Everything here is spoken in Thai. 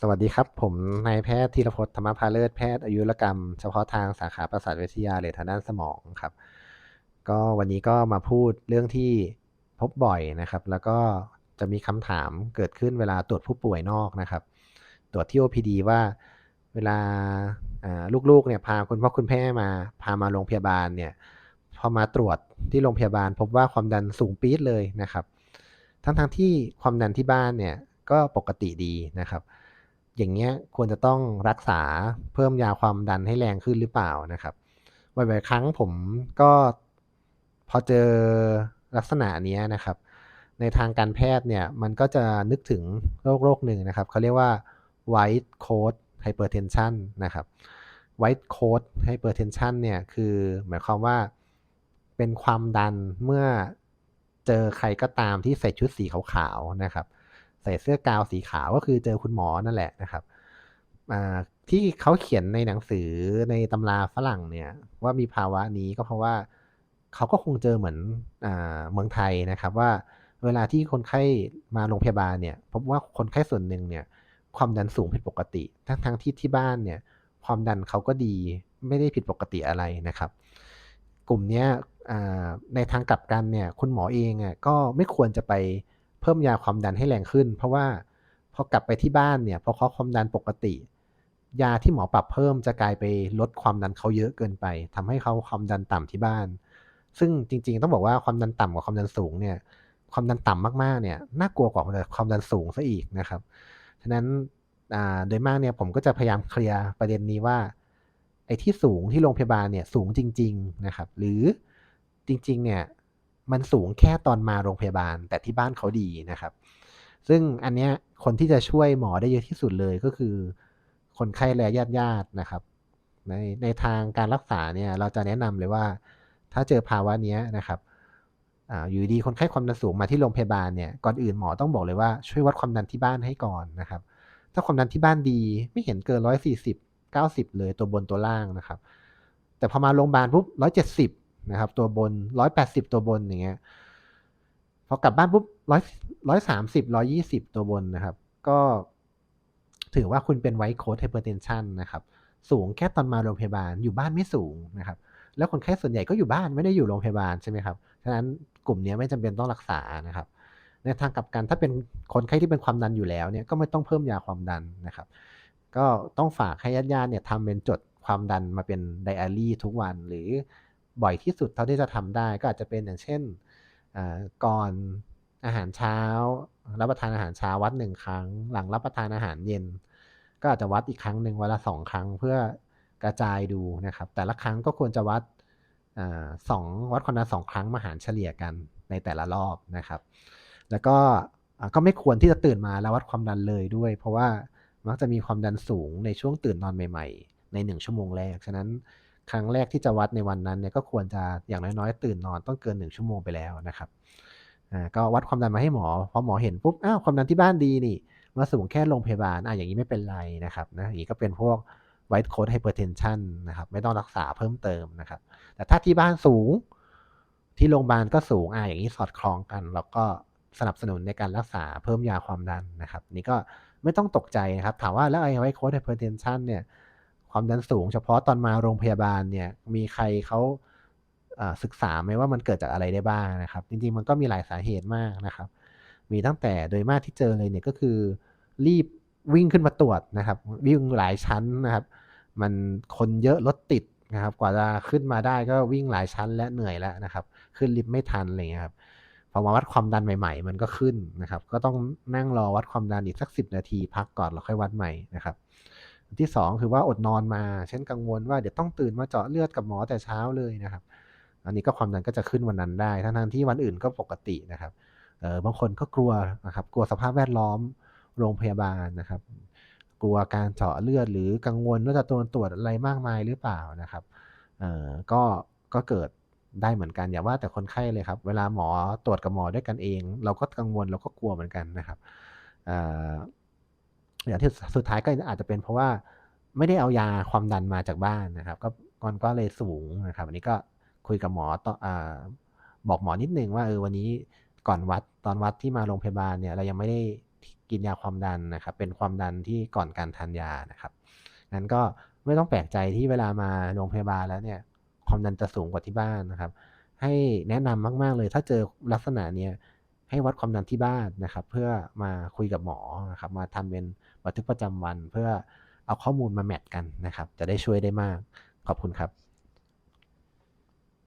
สวัสดีครับ ผมนายแพทย์ธีรพจน์ธรรมพาเลิศแพทย์อายุรกรรม เฉพาะทางสาขาประสาทวิทยาหรือทางด้านสมองครับ ก็วันนี้ก็มาพูดเรื่องที่พบบ่อยนะครับ แล้วก็จะมีคำถามเกิดขึ้นเวลาตรวจผู้ป่วยนอกนะครับ ตรวจที่ OPD ว่าเวลาลูกๆเนี่ยพาคุณพ่อคุณแม่มาพามาโรงพยาบาลเนี่ยพอมาตรวจที่โรงพยาบาล พบว่าความดันสูงปี๊ดเลยนะครับ ทั้งๆที่ความดันที่บ้านเนี่ยก็ปกติดีนะครับ อย่างเงี้ยควรจะต้องรักษาเพิ่มยาความดันให้แรงขึ้นหรือเปล่านะครับบ่อยๆครั้งผมก็พอเจอลักษณะนี้นะครับ ในทางการแพทย์เนี่ยมันก็จะนึกถึงโรคโรคหนึ่งนะครับเขาเรียกว่า white coat hypertension นะครับ white coat hypertension เนี่ยคือหมายความว่าเป็นความดันเมื่อเจอใครก็ตามที่ใส่ชุดสีขาวๆนะครับ ใส่เสื้อกาวสีขาวก็คือเจอคุณหมอนั่นแหละนะครับที่เขาเขียนในหนังสือในตำราฝรั่งเนี่ยว่ามีภาวะนี้ก็เพราะว่าเขาก็คงเจอเหมือนอเมืองไทยนะครับว่าเวลาที่คนไข้มาโรงพยาบาลเนี่ยพบว่าคนไข้ส่วนหนึ่งเนี่ยความดันสูงผิดปกติ ทั้งทั้งที่ที่บ้านเนี่ยความดันเขาก็ดีไม่ได้ผิดปกติอะไรนะครับ กลุ่มนี้ในทางกลับกันเนี่ยคุณหมอเองก็ไม่ควรจะไป เพิ่มยาความดันให้แรงขึ้น เพราะว่าพอกลับไปที่บ้านเนี่ยพอเขาความดันปกติ ยาที่หมอปรับเพิ่มจะกลายไปลดความดันเขาเยอะเกินไปทำให้เขาความดันต่ำที่บ้าน ซึ่งจริง ๆ ต้องบอกว่าความดันต่ำกับความดันสูงเนี่ยความดันต่ำมากๆเนี่ยน่ากลัวกว่าความดันสูงซะอีกนะครับฉะนั้นโดยมากเนี่ยผมก็จะพยายามเคลียร์ประเด็นนี้ว่าไอ้ที่สูงที่โรงพยาบาลเนี่ยสูงจริง ๆ นะครับ หรือจริง ๆ เนี่ย มันสูงแค่ตอนมาโรงพยาบาล แต่ที่บ้านเขาดีนะครับ ซึ่งอันเนี้ยคนที่จะช่วยหมอได้เยอะที่สุดเลยก็คือ คนไข้และญาติญาตินะครับ ในในทางการรักษาเนี่ยเราจะแนะนำเลยว่า ถ้าเจอภาวะนี้นะครับออยู่ดีคนไข้ความดันสูงมาที่โรงพยาบาลเนี่ยก่อนอื่นหมอต้องบอกเลยว่าช่วยวัดความดันที่บ้านให้ก่อนนะครับ ถ้าความดันที่บ้านดีไม่เห็นเกินร้อยสี่สิบเก้าสิบเลยตัวบนตัวล่างนะครับ แต่พอมาโรงพยาบาลปุ๊บร้อยเจ็ดสิบ นะครับ ตัวบน180ตัวบนอย่างเงี้ยพอกลับบ้านปุ๊บร้อยร้อยสามสิบร้อยี่สิบตัวบนนะครับ ก็ถือว่าคุณเป็นไวท์โค้ดไฮเปอร์เทนชันนะครับ สูงแค่ตอนมาโรงพยาบาลอยู่บ้านไม่สูงนะครับ แล้วคนไข้ส่วนใหญ่ก็อยู่บ้านไม่ได้อยู่โรงพยาบาลใช่ไหมครับฉะนั้นกลุ่มนี้ไม่จำเป็นต้องรักษานะครับ ในทางกลับกันถ้าเป็นคนไข้ที่เป็นความดันอยู่แล้วเนี่ยก็ไม่ต้องเพิ่มยาความดันนะครับ ก็ต้องฝากให้ญาติๆเนี่ยทำเป็นจดความดันมาเป็นไดอารี่ทุกวันหรือ บ่อยที่สุดเท่าที่จะทำได้ ก็อาจจะเป็นอย่างเช่นก่อนอาหารเช้า รับประทานอาหารเช้าวัดหนึ่งครั้ง หลังรับประทานอาหารเย็น ก็อาจจะวัดอีกครั้งหนึ่งวันละสองครั้งเพื่อกระจายดูนะครับ แต่ละครั้งก็ควรจะวัดสองวัดความดันสองครั้งมาหารเฉลี่ยกันในแต่ละรอบนะครับ แล้วก็ก็ไม่ควรที่จะตื่นมาแล้ววัดความดันเลยด้วย เพราะว่ามักจะมีความดันสูงในช่วงตื่นนอนใหม่ ๆ ในหนึ่งชั่วโมงแรก ฉะนั้น ครั้งแรกที่จะวัดในวันนั้นเนี่ยก็ควรจะอย่างน้อยๆ ตื่นนอนต้องเกินหนึ่งชั่วโมงไปแล้วนะครับอ่าก็วัดความดันมาให้หมอพอหมอเห็นปุ๊บอ้าวความดันที่บ้านดีนี่มาสูงแค่โรงพยาบาลอะอย่างนี้ไม่เป็นไรนะครับนะอย่างนี้ก็เป็นพวก white coat hypertension นะครับไม่ต้องรักษาเพิ่มเติมนะครับ แต่ถ้าที่บ้านสูงที่โรงพยาบาลก็สูงอะอย่างนี้สอดคล้องกัน แล้วก็สนับสนุนในการรักษาเพิ่มยาความดันนะครับ นี่ก็ไม่ต้องตกใจนะครับ ถามว่าแล้วไอ้ white coat hypertension เนี่ย ความดันสูง เฉพาะตอนมาโรงพยาบาลเนี่ยมีใครเขาศึกษาไหมว่ามันเกิดจากอะไรได้บ้างนะครับ จริงๆมันก็มีหลายสาเหตุมากนะครับ มีตั้งแต่โดยมากที่เจอเลยเนี่ยก็คือ รีบวิ่งขึ้นมาตรวจนะครับวิ่งหลายชั้นนะครับ มันคนเยอะรถติดนะครับ กว่าจะขึ้นมาได้ก็วิ่งหลายชั้นและเหนื่อยแล้วนะครับ ขึ้นลิฟต์ไม่ทันอะไรเงี้ยครับพอมาวัดความดันใหม่ ๆ มันก็ขึ้นนะครับ ก็ต้องนั่งรอวัดความดันอีกสักสิบนาทีพักก่อนแล้วค่อยวัดใหม่นะครับ ที่ 2 คือว่าอดนอนมา เช่นกังวลว่าเดี๋ยวต้องตื่นมาเจาะเลือดกับหมอแต่เช้าเลยนะครับ อันนี้ก็ความดันก็จะขึ้นวันนั้นได้ ทั้งทที่วันอื่นก็ปกตินะครับเออบางคนก็กลัวนะครับ กลัวสภาพแวดล้อมโรงพยาบาลนะครับ กลัวการเจาะเลือดหรือกังวลว่าจะตัวตรวจอะไรมากมายหรือเปล่านะครับเออก็ก็เกิดได้เหมือนกันอย่าว่าแต่คนไข้เลยครับ เวลาหมอตรวจกับหมอด้วยกันเอง เราก็กังวลเราก็กลัวเหมือนกันนะครับ อย่างที่สุดท้ายก็อาจจะเป็นเพราะว่าไม่ได้เอายาความดันมาจากบ้านนะครับ ก็มันก็เลยสูงนะครับ อันนี้ก็คุยกับหมอต่ออบอกหมอนิดนึงว่าเออวันนี้ก่อนวัดตอนวัดที่มาโรงพยาบาลเนี่ยเรายังไม่ได้กินยาความดันนะครับ เป็นความดันที่ก่อนการทานยานะครับงั้นก็ไม่ต้องแปลกใจที่เวลามาโรงพยาบาลแล้วเนี่ย ความดันจะสูงกว่าที่บ้านนะครับ ให้แนะนำมาก ๆ เลยถ้าเจอลักษณะเนี้ย ให้วัดความดันที่บ้านนะครับ เพื่อมาคุยกับหมอนะครับ มาทำเป็นบันทึกประจำวัน เพื่อเอาข้อมูลมาแมทกันนะครับ จะได้ช่วยได้มาก ขอบคุณครับ